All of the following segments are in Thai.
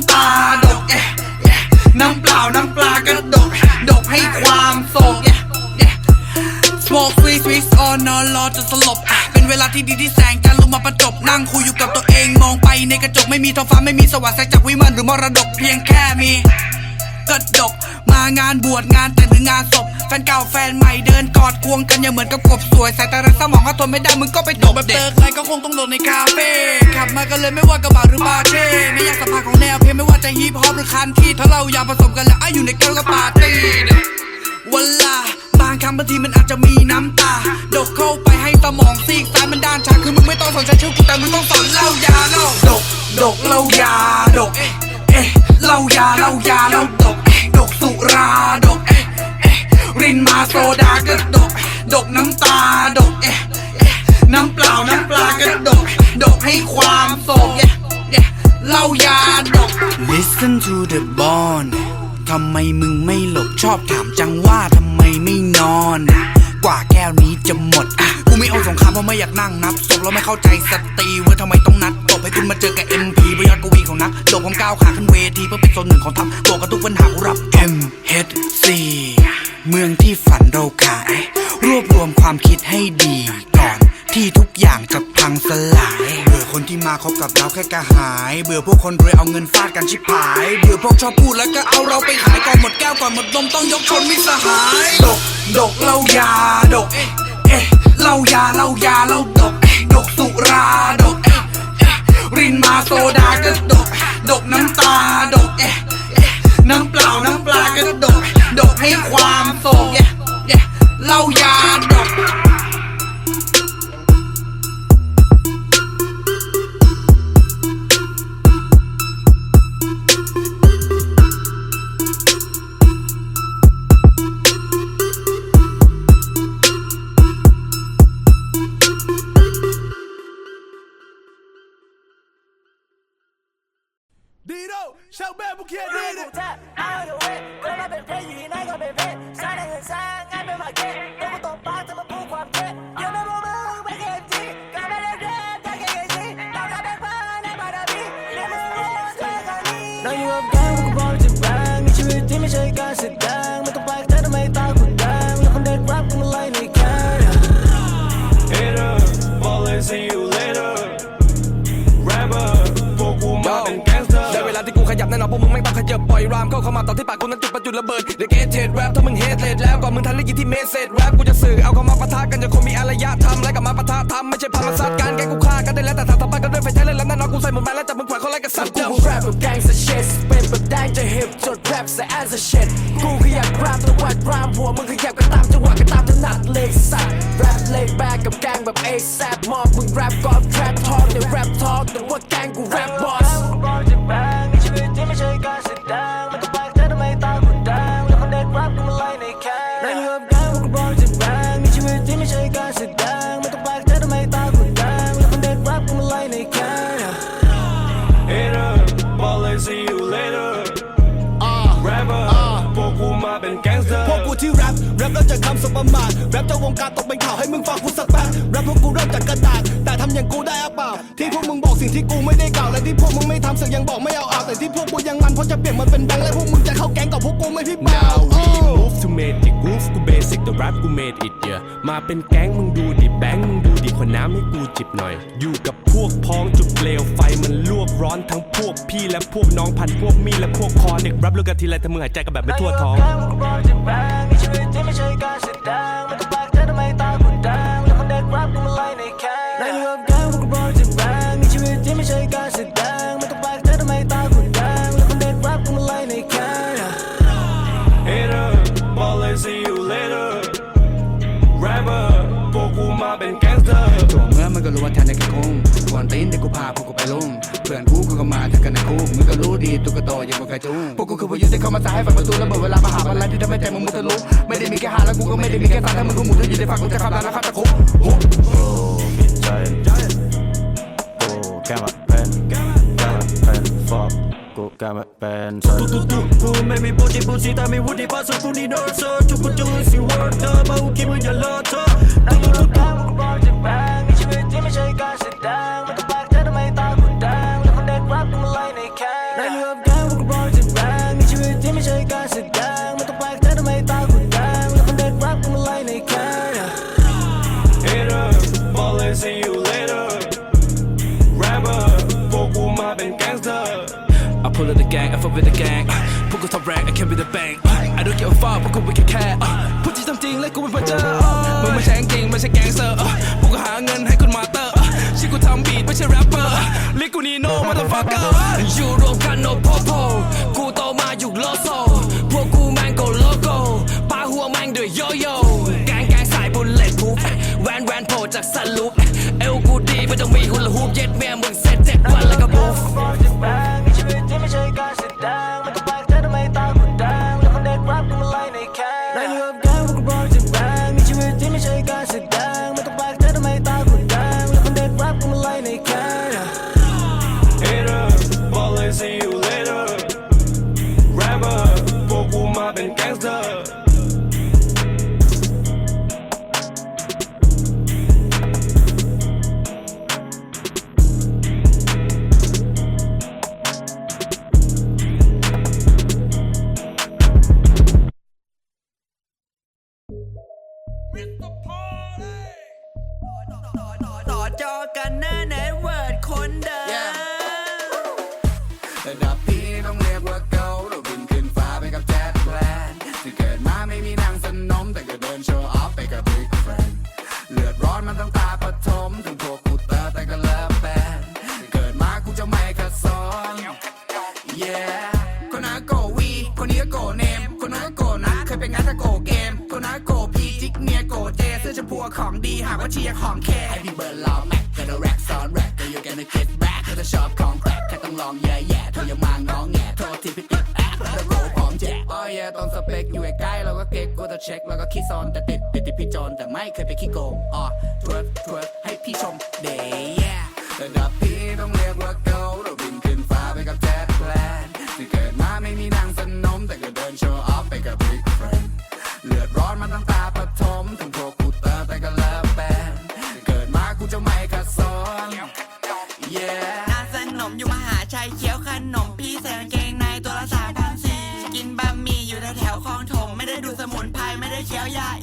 ำตาดกเอ๊ะเอ๊ะน้ำเปล่าน้ำปลาก็ดก ดกให้ความโศกเอ๊ะเอ๊ะ Smoke free sweet on นอนรอจนสลบ เป็นเวลาที่ดีที่แสงจันทร์ลงมาประจบ นั่งคุยอยู่กับตัวเองมองไปในกระจกไม่มีท้องฟ้าไม่มีสว่างแสงจากวิมานหรือมรดกเพียงแค่มี กระดก มางานบวชงานแต่งหรืองานศพแฟนเก่าแฟนใหม่เดินกอดควงกันอย่าเหมือนกับกบสวยสายตาและสมองก็ทนไม่ได้มึงก็ไปตกแบบเติร์กไรก็คงต้องโดดในคาเฟ่ขับมากันเลยไม่ว่ากระบะหรือบาร์เช่ไม่อยากสัมผัสของแนวเพลงไม่ว่าจะฮิปฮอปหรือคันที่ถ้าเราอยากผสมกันแล้วไอ้อยู่ในแก้วก็ปาร์ตี้เนี่ยวันลาบางคำบางทีมันอาจจะมีน้ำตาดกเข้าไปให้สมองซีกซ้ายมันด้านชาคือมึงไม่ต้องสนใจชื่อกูแต่มึงต้องสอนเล่ายาเล่าดกดกเล่ายาดกเอ๊ะ เอ๊ะเล่ายาเล่ายาเล่าดกเอ๊ะดกสุราดกเอ๊ะเอ๊ะรินมาโซดาก็ดก ดกน้ำตาดกเอ๊ะเอ๊ะน้ำเปล่าน้ำปลาก็ดก ดกให้ความโศกเอ๊ะเอ๊ะเล่ายาดก Listen to the bond ทำไมมึงไม่หลบชอบถามจังว่าทำไมไม่นอน กว่าแก้วนี้จะหมดอะกูไม่เอาสงครามเพราะไม่อยากนั่งนับศพแล้วไม่เข้าใจสตรีว่าทำไมต้องนัด บให้คุณมาเจอกับ MP ประยอดกวีของนักโดดผมก้าวขาขึ้นเวทีเพื่อเป็นส่วนหนึ่งของทัพตัวกับทุกปัญหากูรับ MHC เมืองที่ฝันเราขาย รวบรวมความคิดให้ดีก่อนที่ทุกอย่างจะพังสลาย เบื่อคนที่มาคบกับเราแค่กระหาย เบื่อพวกคนรวยเอาเงินฟาดกันชิบหาย เบื่อพวกชอบพูดแล้วก็เอาเราไปขายก่อนหมดแก้วก่อนหมดนมต้องยกชนมิตรสหาย ดก ดกเหล้ายา ดก เอ๊ะเอ๊ะเหล้ายาเหล้ายาเหล้าดกเอ๊ะดกสุรา ดกเอ๊ะเอ๊ะ รินมาโซดากระดก ดกน้ำตา ดกเอ๊ะเอ๊ะน้ำเปล่าน้ำปลากะดก ดกให้ความโศกเอ๊ะเอ๊ะา อนพวกมึงไม่ต้องขยับปล่อยรามเข้าเข้ามาตอนที่ปากกูนั้นจุดประจุระเบิดเด็กเอเทดแรปถ้ามึงเฮดเลดแล้วก่อนมึงทันได้ยินที่เมสเซจแรปกูจะสื่อเอาเข้ามาปะทะกันอย่างคนมีอารยธรรมและกับมาปะทะธรรมไม่ใช่พามาซัดกันแกกูฆ่ากันได้แล้วแต่ถ้าทำไปก็ด้วยไฟใช้เลยแล้วแน่นอนกูใส่หมดแมแล้วจับมึงแขวนเขาไล่กับสัตว์กูเดิมแรปแบบแกงสเชสเป็นแบบแดงจะฮิปจดแรปซะ as a shit กูขยับแรปแต่วัดรามหัวมึงขยับก็ตามจังหวะก็ตามถนัดเลยสัตว์แรปเลยแบกกับแกงแบบ ASAP มอบมึงแรปก็แทรปทอกในแรปทอกแต่ว่าแกงกู ประมาทแรปจะวงการตกเป็นข่าวให้มึงฟังกูสักแป๊บแรปพวกกูเริ่มจากกระดาษ แต่ทำอย่างกูได้อะเปล่า ที่พวกมึงบอกสิ่งที่กูไม่ได้กล่าวและที่พวกมึงไม่ทำสึกยังบอกไม่เอาเอาแต่ที่พวกกูยังมันเพราะจะเปลี่ยนมันเป็นแบงค์และพวกมึงจะเข้าแก๊งกับพวกกูไม่พี่เปล่า Now we move to magic groove กู basic แต่ rap กู made it yeah มาเป็นแก๊งมึงดูดิแบงค์มึงดูดิคนน้ำให้กูจิบหน่อย อยู่กับพวกพ้องจุดเปลวไฟมันลวกร้อนทั้งพวกพี่และพวกน้องพันพวกมีและพวกคอเด็กรับเรื่องกันทีไรถ้ามึงหายใจกันแบบไม่ทั่วท้องในชีวิตที่ไม่ใช่ แคนนั่งอยู่กับแกพวกกูบอกจะแรงในชีวิตที่ไม่ใช่การแสดงไม่ต้องแปลกใจทำไมตาคุณแดงแล้วคนเด็ดแรปกูมาไล่ในแคน Hater, falling see you later. Rapper, พวกกูมาเป็นแก๊งสเตอร์ตัวเมื่อมันก็รู้ว่าแทนได้แค่คงก่อนตีนเด็กกูพาพวกกูไปลงเพื่อนกูกูก็มาทักกันในคุกมึงก็รู้ดีตุ๊กโตยังกว่าใครจุ้งพวกกูคือพายุที่เข้ามาสายให้ฝันประตูระเบิดเวลามาหาอะไรที่ทำให้ใจมึงมุทะลุไม่ได้มีแค่หาแล้วกูก็ไม่ได้มีแค่สารถ้ามึงกูหมุนอยู่ในฝักกูจะขับแล้วขับตะคุบ เป็น Tu tu tu tu me mi body pussy ta mi woody paso tu ni no so tu tu tu si word da ba u ki up with the gang พวกกู top rank I came the bang I don't give a fuck พวกกูไม่แค่พูดจริงทำจริงและกูเป็นพระเจ้ามึงไม่ใช่จริงไม่ใช่แก๊งเซอร์พวกกูหาเงินให้คุณมาเตอร์ชิกูทำบีทไม่ใช่แรปเปอร์ลิกูนีโน่มาต f ฟักเกอร์อยู่รวมกันโนโพโพกูโตมาอยู่โลโซพวกกูแมงโกโลโก้ปาหัวแมงด้วยโยโย่แกงแกงสายบุลเลตพูฟแวนแวนโผล่จากสลูป ระดับพี่ต้องเรียกว่าเกาเราบินขึ้นฟ้าไปกับแจ็ตแลนที่เกิดมาไม่มีนางสนม แต่ก็เดินโชว์ออฟไปกับบิ๊กแฟนเลือดร้อนมันต้องตาปฐมถึงพวกกูเตอร์แต่ก็เลิฟแบนเกิดมากูจะไม่ขัดซ้อน yeah คนนั้นโกวีคนนี้ก็โกเนม คนนั้นก็โกนะเคยเป็นงานถ้าโกเกม คนนั้นโกพีจิกเนียโกเจเสื้อชมพูของดีหากว่าเชียร์ของแคให้พี่เบิร์ดลองแม ร็กก็อยู่กันในเก็ตแบ็คก็จะชอบของแปลกแค่ต้องลองแย่แย่เธอยังมางองแงโทษที่พี่ติดแอคแล้วโกพร้อมแจกอ๋อเย่ต้อนสเปคอยู่ใกล้เราก็เก๊กกูจะเช็คแล้วก็คิดซอนแต่ติดติดติดพี่โจนแต่ไม่เคยไปขี้โกงอ๋อทวร์ทวร์ให้พี่ชมเดย์แย่ระดับพี่ต้องเรียกว่าเกาเราบินขึ้นฟ้าไปกับแจ็ตแพลนที่เกิดมาไม่มีนางสนมแต่ก็เดินโชว์ออฟไปกับบิ๊กแฟนเลือดร้อนมันตั้งตาปฐมถึงพวก ไ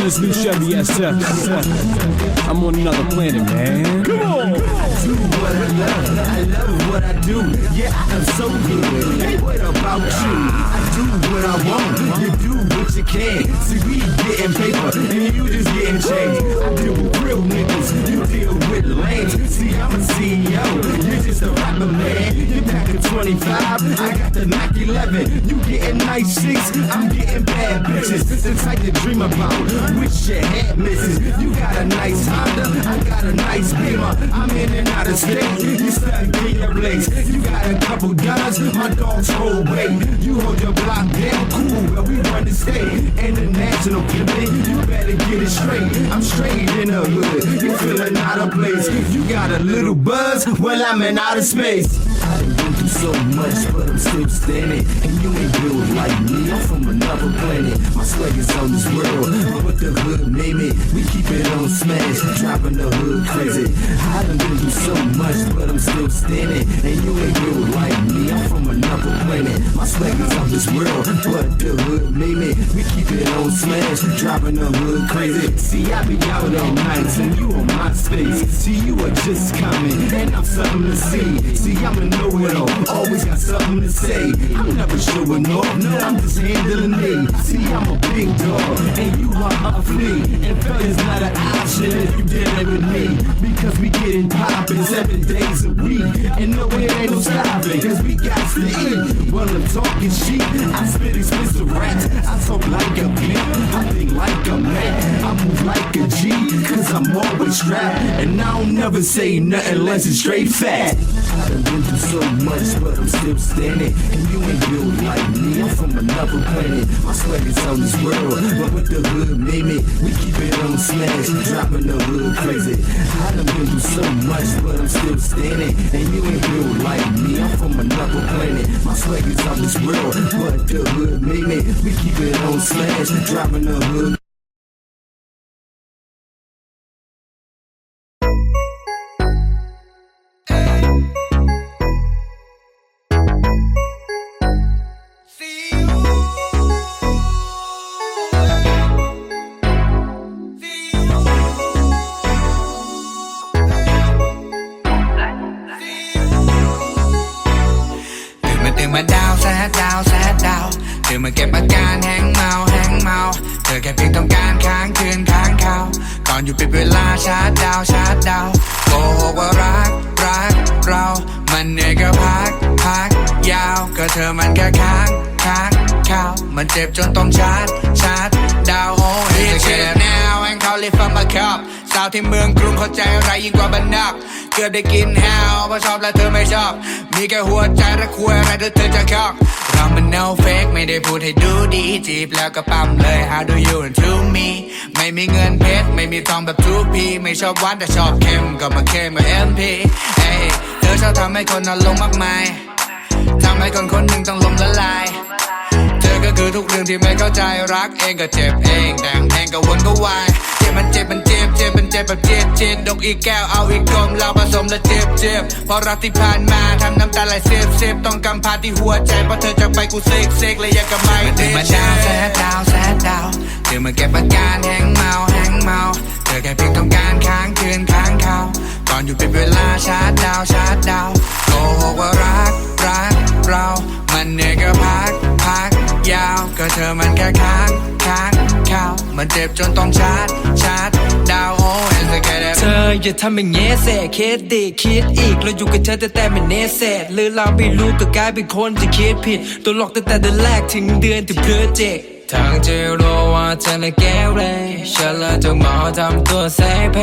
Into this new Chevy SF. I'm on another planet, man. Come on. do what I love. I love what I do. Yeah, I'm so good. Hey, what about you? Do what I want. You do what you can. See, we getting paper and you just getting change. I deal with real niggas. You deal with lames. See, I'm a CEO. You're just a rapper, man. You're back at 25. I got the Nike 11. You getting nice chicks. I'm getting bad bitches. The type you dream about. Wish your head misses. You got a nice Honda. I got a nice Beamer. I'm in and out of state. You stuck in your place. Couple guns, my dogs hold weight. You hold your block down, cool, but we run the state. International pimpin', you better get it straight. I'm straight in the hood, you feeling out of place. You got a little buzz, well I'm in outer space. So much, but I'm still standing. And you ain't built like me, I'm from another planet. My swag is on this world, but what the hood made me, we keep it on smash, dropping the hood crazy. I done been through so much, but I'm still standing. And you ain't built like me, I'm from another planet. My swag is on this world, but the hood made me, we keep it on smash, dropping the hood crazy. See, I be out all nights, and you on my space. See, you are just coming, and I'm something to see. See, I'm a know-it-all, always got something to say. I'm never showing off, no, I'm just handling me. See, I'm a big dog, and you are a flea. And failure's not an option if you did it with me. Because we getting poppin' seven days a week. And no, it ain't no stopping, cause we got to eat. Well, I'm talking shit, I spit expensive rats. I talk like a pimp, I think like a man. I move like a G, cause I'm always strapped. And I don't never say nothing unless it's straight fat. I've been through so much, but I'm still standing. And you ain't built like me, I'm from another planet. My swag is on this world, but with the hood made me, we keep it on smash, dropping the hood crazy. I done been through so much, but I'm still standing. And you ain't built like me, I'm from another planet. My swag is on this world, but the hood made me, we keep it on smash, dropping the hood ชาร์จดาวชาร์จดาวโกหกว่ารักรักเรา มันเหนื่อยก็พักพักยาวก็เธอมันแค่ค้างค้างเขามันเจ็บจนต้องชาร์จชาร์จดาวโอ้ยเจ็บแนวแองเสาวที่เมืองกรุงเข้าใจอะไรยิ่งกว่าบ้านนอกเกือบได้กินแฮวเพราะชอบและเธอไม่ชอบ มีแค่หัวใจและคุยอะไรเธอเธอจะคอกเรามัน no fake ไม่ได้พูดให้ดูดีจีบแล้วก็ปั๊มเลย how do you to me ไม่มีเงินเพชรไม่มีทองแบบทูพีไม่ชอบหวานแต่ชอบเค็มก็มาเค็มกับ MP เอ้เธอชอบทำให้คนนอนลงมากมายทำให้คนคนหนึ่งต้องล้มละลายเธอก็คือทุกเรื่องที่ไม่เข้าใจรักเองก็เจ็บเองแต่งเพลงก็วนก็วายเจ็บมันเจ็บมันเจ็บ เจ็บมันเจ็บแบบเจ็บเจ็บดกอีกแก้วเอาอีกกลมเราผสมแล้วเจ็บเจ็บเพราะรักที่ผ่านมาทำน้ำตาไหลเสียบเสียบต้องกำพร้าที่หัวใจเพราะเธอจากไปกูเซกเซกเลยอยากกับไม่ตื่นมาดาวแซดดาวแซดดาวตื่นมาเก็บอาการแห้งเมาแห้งเมาเธอแค่เพียงต้องการค้างคืนค้างเขาก่อนอยู่เป็นเวลาชาร์จดาวชาร์จดาวโกหกว่ารักรักเรามันเหนื่อยก็พักพักยาวก็เธอมันแค่ค้างค้างเขามันเจ็บจนต้องชาร์จชาร์จ ดาวโอ้ยสเกตเธออย่าทำอย่างเงี้ยเสกคิดดีคิดอีกเราอยู่กับเธอแต่แต่ไม่เนสร็จหรือเราไม่รู้ก็กลายเป็นคนที่คิดผิดตัวหลอกตั้งแต่เดือนแรกถึงเดือนที่เพลอเจกทางจะรู้ว่าเธอน่ะแก้วเลยฉันเลยจะมาทำตัวแสเพ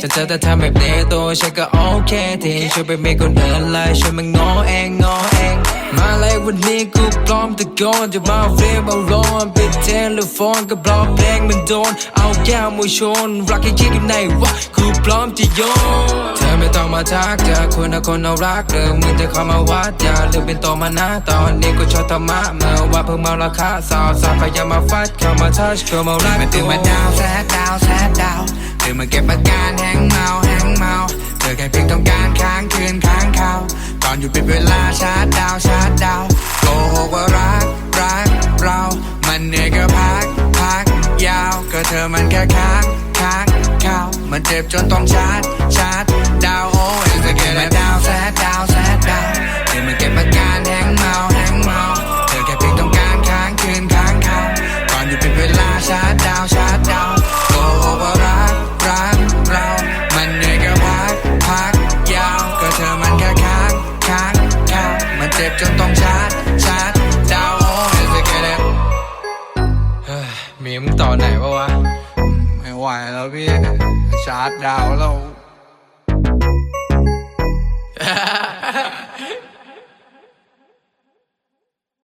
จะเธอแต่ทำแบบนี้ตัวฉันก็โอเคที่ช่วยไปมีคนอื่นเลยช่วยมางอเองงอเอง มาเลยวันนี้กูพร้อมตะโกนจะมาเฟรมเอาร้อนปิดเทเลโฟนก็บล็อกเพลงมันโดน เอาแก้วมือชน รักให้คิดอยู่ในวะกูพร้อมจะโยนเธอไม่ต้องมาทักจะคุณนะคนน่ารักเดิมมึงจะเข้ามาวัดอย่าลืมเป็นตัวมานะตอนนี้กูชอบธรรมะเมื่อว่าเพิ่งมาราคาสาวสาวก็อย่ามมาฟัดเข้ามาทัชเข้ามารักมันตื่นมาดาวแซดดาวแซดดาวตื่นมาเก็บอา ค้างค้างเขามันเจ็บจนต้องชาร์จชาร์จ